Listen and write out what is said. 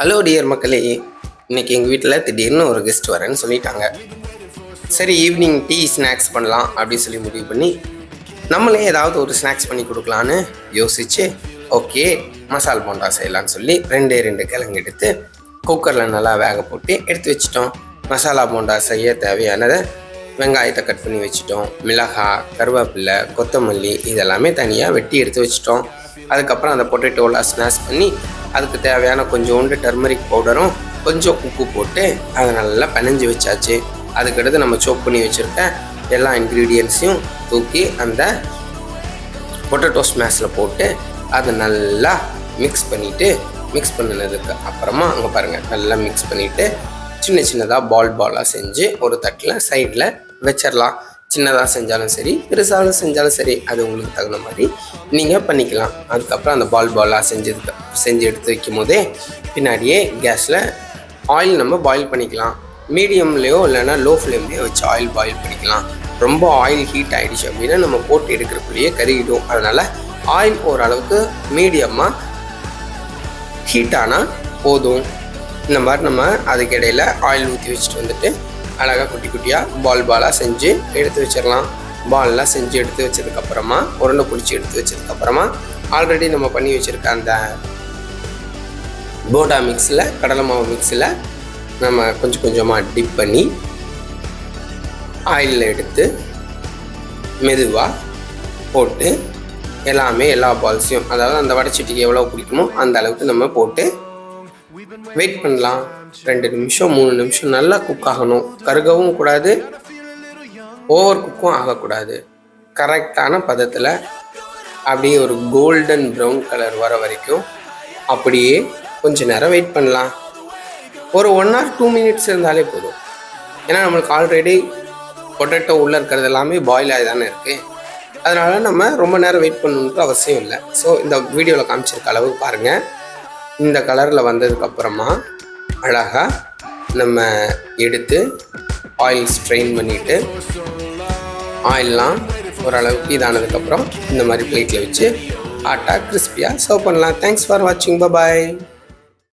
Hello dear மக்களே. இன்னைக்கு எங்கள் வீட்டில் திடீர்னு ஒரு கெஸ்ட் வரேன்னு சொல்லிட்டாங்க. சரி ஈவினிங் டீ ஸ்நாக்ஸ் பண்ணலாம் அப்படின்னு சொல்லி முடிவு பண்ணி நம்மளே ஏதாவது ஒரு ஸ்நாக்ஸ் பண்ணி கொடுக்கலான்னு யோசித்து ஓகே மசால் போண்டா செய்யலாம்னு சொல்லி ரெண்டே ரெண்டு கிழங்கு எடுத்து குக்கரில் நல்லா வேக போட்டு எடுத்து வச்சிட்டோம். மசாலா போண்டா செய்ய தேவையானதை வெங்காயத்தை கட் பண்ணி வச்சிட்டோம். மிளகாய் கருவேப்பிலை கொத்தமல்லி இதெல்லாமே தனியாக வெட்டி எடுத்து வச்சிட்டோம். அதுக்கப்புறம் அந்த பொட்டேட்டோலாம் ஸ்நாக்ஸ் பண்ணி அதுக்கு தேவையான கொஞ்சோண்டு டர்மரிக் பவுடரும் கொஞ்சம் உப்பு போட்டு அதை நல்லா பிணைஞ்சு வச்சாச்சு. அதுக்கடுத்து நம்ம சோப் பண்ணி வச்சுருக்க எல்லா இன்க்ரீடியன்ஸையும் தூக்கி அந்த பொட்டேட்டோ ஸ்மாஷில் போட்டு அதை நல்லா மிக்ஸ் பண்ணிவிட்டு மிக்ஸ் பண்ணினதுக்கு அப்புறமா அங்கே பாருங்கள் நல்லா மிக்ஸ் பண்ணிவிட்டு சின்ன சின்னதாக பால் பாலாக செஞ்சு ஒரு தட்டில் சைடில் வச்சிடலாம் சின்னதாக செஞ்சாலும் சரி பெருசாலும் செஞ்சாலும் சரி அது உங்களுக்கு தகுந்த மாதிரி நீங்கள் பண்ணிக்கலாம். அதுக்கப்புறம் அந்த பால் பாலாக செஞ்சு செஞ்சு எடுத்து வைக்கும் போதே பின்னாடியே கேஸில் ஆயில் நம்ம பாயில் பண்ணிக்கலாம். மீடியம்லேயோ இல்லைன்னா லோ ஃப்ளேம்லேயோ வச்சு ஆயில் பாயில் பண்ணிக்கலாம். ரொம்ப ஆயில் ஹீட் ஆகிடுச்சு அப்படின்னா நம்ம போட்டு எடுக்கிறக்குள்ளேயே கருகிடும். அதனால் ஆயில் ஓரளவுக்கு மீடியமாக ஹீட் ஆனால் போதும். இந்த மாதிரி நம்ம அதுக்கு இடையில ஆயில் ஊற்றி வச்சுட்டு வந்துட்டு அழகாக குட்டி குட்டியாக பால் பாலாக செஞ்சு எடுத்து வச்சிடலாம் பால்லாம் செஞ்சு எடுத்து வச்சதுக்கப்புறமா உருண்டை பிடிச்சி எடுத்து வச்சதுக்கப்புறமா ஆல்ரெடி நம்ம பண்ணி வச்சுருக்க அந்த போட்டா மிக்ஸில் கடலை மாவு மிக்ஸில் நம்ம கொஞ்சம் கொஞ்சமாக டிப் பண்ணி ஆயிலில் எடுத்து மெதுவாக போட்டு எல்லாமே எல்லா பால்ஸையும் அதாவது அந்த வடைச்சட்டிக்கு எவ்வளோ பிடிக்குமோ அந்த அளவுக்கு நம்ம போட்டு வெயிட் பண்ணலாம். ரெண்டு நிமிஷம் மூணு நிமிஷம் நல்லா குக் ஆகணும். கருகவும் கூடாது. ஓவர் குக்கும் ஆகக்கூடாது. கரெக்டான பதத்தில் அப்படியே ஒரு கோல்டன் ப்ரௌன் கலர் வர வரைக்கும் அப்படியே கொஞ்ச நேரம் வெயிட் பண்ணலாம். ஒரு ஒன் ஆர் டூ மினிட்ஸ் இருந்தாலே போதும். ஏன்னா நம்மளுக்கு ஆல்ரெடி பொட்டேட்டோ உள்ளே இருக்கிறது எல்லாமே பாயில் ஆகி தானே இருக்குது அதனால் நம்ம ரொம்ப நேரம் வெயிட் பண்ணணுன்ற அவசியம் இல்லை. ஸோ இந்த வீடியோவில் காமிச்சிருக்க அளவுக்கு பாருங்கள் இந்த கலரில் வந்ததுக்கப்புறமா அழகாக நம்ம எடுத்து ஆயில் ஸ்ட்ரெயின் பண்ணிவிட்டு ஆயிலெலாம் ஓரளவுக்கு இதானதுக்கப்புறம் இந்த மாதிரி பிளேட்டில் வச்சு ஆட்டாக கிறிஸ்பியாக சர்வ் பண்ணலாம். தேங்க்ஸ் ஃபார் வாட்சிங் பாய்